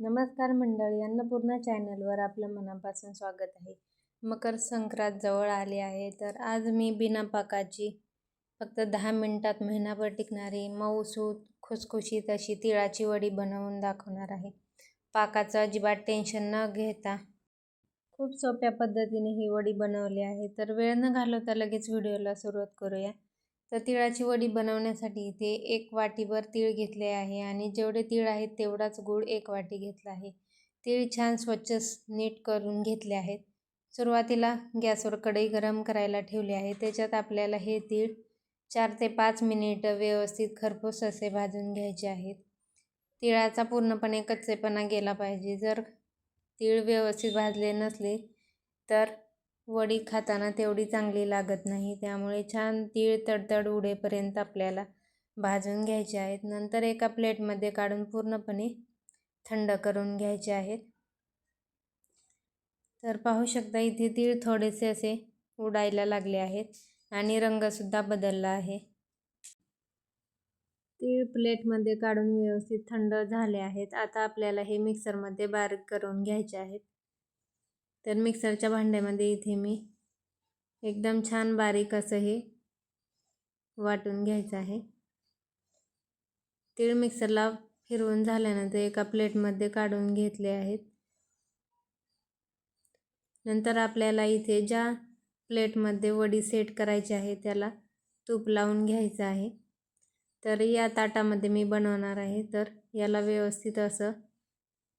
नमस्कार मंडळी अन्नपूर्णा चॅनलवर आपलं मनापासून स्वागत आहे. मकर संक्रांत जवळ आली आहे तर आज मी बिना पाकाची फक्त दहा मिनटात महिनाभर टिकणारी मऊसूत खुसखुशीत अशी तिळाची वडी बनवून दाखवणार आहे. पाकाचं अजिबात टेन्शन न घेता खूप सोप्या पद्धतीने ही वडी बनवली आहे. तर वेळ न घालवता लगेच व्हिडिओला सुरुवात करूया. तर तिळाची वडी बनवण्यासाठी इथे एक वाटीभर तीळ घेतले आहे आणि जेवढे तीळ आहेत तेवढाच गूळ एक वाटी घेतला आहे. तीळ छान स्वच्छ नीट करून घेतले आहेत. सुरुवातीला गॅसवर कढई गरम करायला ठेवली आहे. त्याच्यात आपल्याला हे तीळ चार ते पाच मिनिटं व्यवस्थित खरपूस असे भाजून घ्यायचे आहेत. तिळाचा पूर्णपणे कच्चेपणा गेला पाहिजे. जर तीळ व्यवस्थित भाजले नसले तर वडी खाताना तेवढी चांगली लागत नाही. त्यामुळे छान तीळ तडतड उडेपर्यंत आपल्याला भाजून घ्यायचे आहेत. नंतर एका प्लेटमध्ये काढून पूर्णपणे थंड करून घ्यायचे आहेत. तर पाहू शकता इथे तीळ थोडेसे असे उडायला लागले आहेत आणि रंगसुद्धा बदलला आहे. तीळ प्लेटमध्ये काढून व्यवस्थित थंड झाले आहेत. आता आपल्याला हे मिक्सरमध्ये बारीक करून घ्यायचे आहेत. तर मिक्सरच्या भांड्यामध्ये इथे मी एकदम छान बारीक असं हे वाटून घ्यायचं आहे. तीळ मिक्सरला फिरवून झाल्यानंतर एका प्लेटमध्ये काढून घेतले आहेत. नंतर आपल्याला इथे ज्या प्लेटमध्ये वडी सेट करायची आहे त्याला तूप लावून घ्यायचं आहे. तर या ताटामध्ये मी बनवणार आहे. तर याला व्यवस्थित असं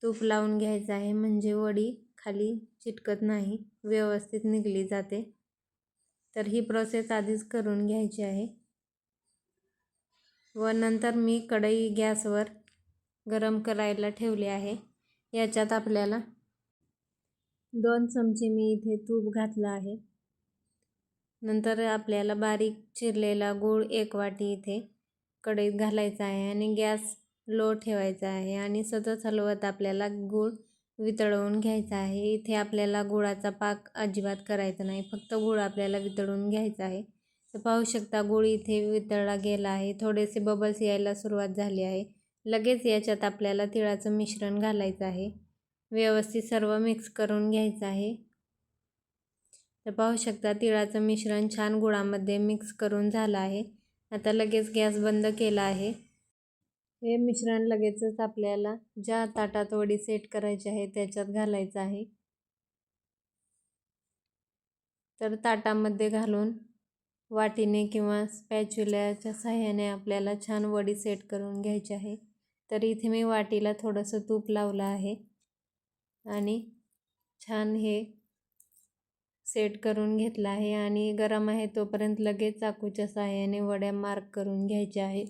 तूप लावून घ्यायचं आहे. म्हणजे वडी खाली चिटकत नाही व्यवस्थित निघली जाते. तर ही प्रोसेस आधीच करून घ्यायची आहे. व नंतर मी कढई गॅसवर गरम करायला ठेवली आहे. याच्यात आपल्याला दोन चमचे मी इथे तूप घातलं आहे. नंतर आपल्याला बारीक चिरलेला गूळ एक वाटी इथे कढईत घालायचा आहे आणि गॅस लो ठेवायचा आहे आणि सतत हलवत आपल्याला गूळ वितळवून घ्यायचा आहे. इथे आपल्याला गुळाचा पाक अजिबात करायचा नाही. फक्त गुळ आपल्याला वितळून घ्यायचा आहे. तर पाहू शकता गुळ इथे वितळला गेला आहे. थोडेसे बबल्स यायला सुरुवात झाली आहे. लगेच याच्यात आपल्याला तिळाचं मिश्रण घालायचं आहे. व्यवस्थित सर्व मिक्स करून घ्यायचं आहे. तर पाहू शकता तिळाचं मिश्रण छान गुळामध्ये मिक्स करून झालं आहे. आता लगेच गॅस बंद केला आहे. हे मिश्रण लगेचच आपल्याला ज्या ताटात वडी सेट करायची आहे त्याच्यात घालायचं आहे. तर ताटामध्ये घालून वाटीने किंवा स्पॅच्युल्याच्या सहाय्याने आपल्याला छान वडी सेट करून घ्यायची आहे. तर इथे मी वाटीला थोडंसं तूप लावलं आहे आणि छान हे सेट करून घेतला आहे आणि गरम आहे तोपर्यंत लगेच चाकूच्या सहाय्याने वड्या मार्क करून घ्यायच्या आहेत.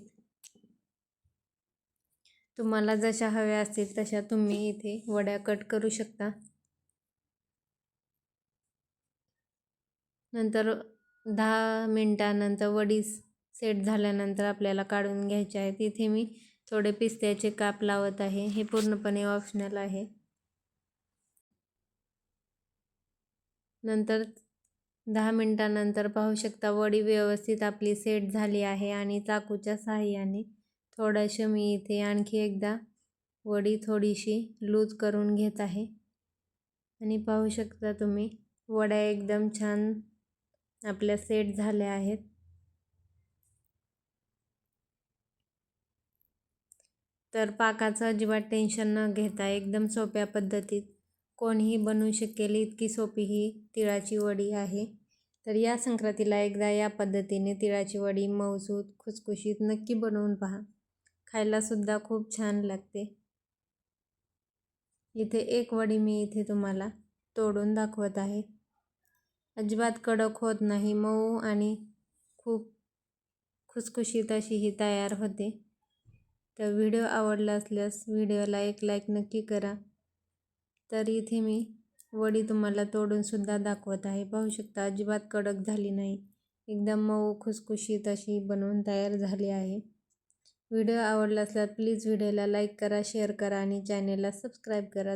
तुम्हाला जशा हव्या असतील तशा तुम्ही इथे वड्या कट करू शकता. नंतर दहा मिनटानंतर वडी सेट झाल्यानंतर आपल्याला काढून घ्यायचे आहेत. इथे मी थोडे पिस्त्याचे काप लावत आहे. हे पूर्णपणे ऑप्शनल आहे. नंतर दहा मिनटानंतर पाहू शकता वडी व्यवस्थित आपली सेट झाली आहे आणि चाकूच्या सहाय्याने थोडंसं मी इथे आणखी एकदा वडी थोडीशी लूज करून घेत आहे. आणि पाहू शकता तुम्ही वड्या एकदम छान आपल्या सेट झाल्या आहेत. तर पाकाचं अजिबात टेन्शन न घेता एकदम सोप्या पद्धतीत कोणीही बनवू शकेल इतकी सोपी ही तिळाची वडी आहे. तर या संक्रांतीला एकदा या पद्धतीने तिळाची वडी मऊसूत खुसखुशीत नक्की बनवून पहा. खायलासुद्धा खूप छान लागते. इथे एक वडी मी इथे तुम्हाला तोडून दाखवत आहे. अजिबात कडक होत नाही मऊ आणि खूप खुसखुशीत अशी ही तयार होते. तर व्हिडिओ आवडला असल्यास व्हिडिओला एक लाईक नक्की करा. तर इथे मी वडी तुम्हाला तोडूनसुद्धा दाखवत आहे. पाहू शकता अजिबात कडक झाली नाही. एकदम मऊ खुसखुशीत अशी बनवून तयार झाली आहे. व्हिडिओ आवडला असल्यास प्लीज व्हिडिओला लाईक करा शेअर करा आणि चॅनेलला सबस्क्राईब करा.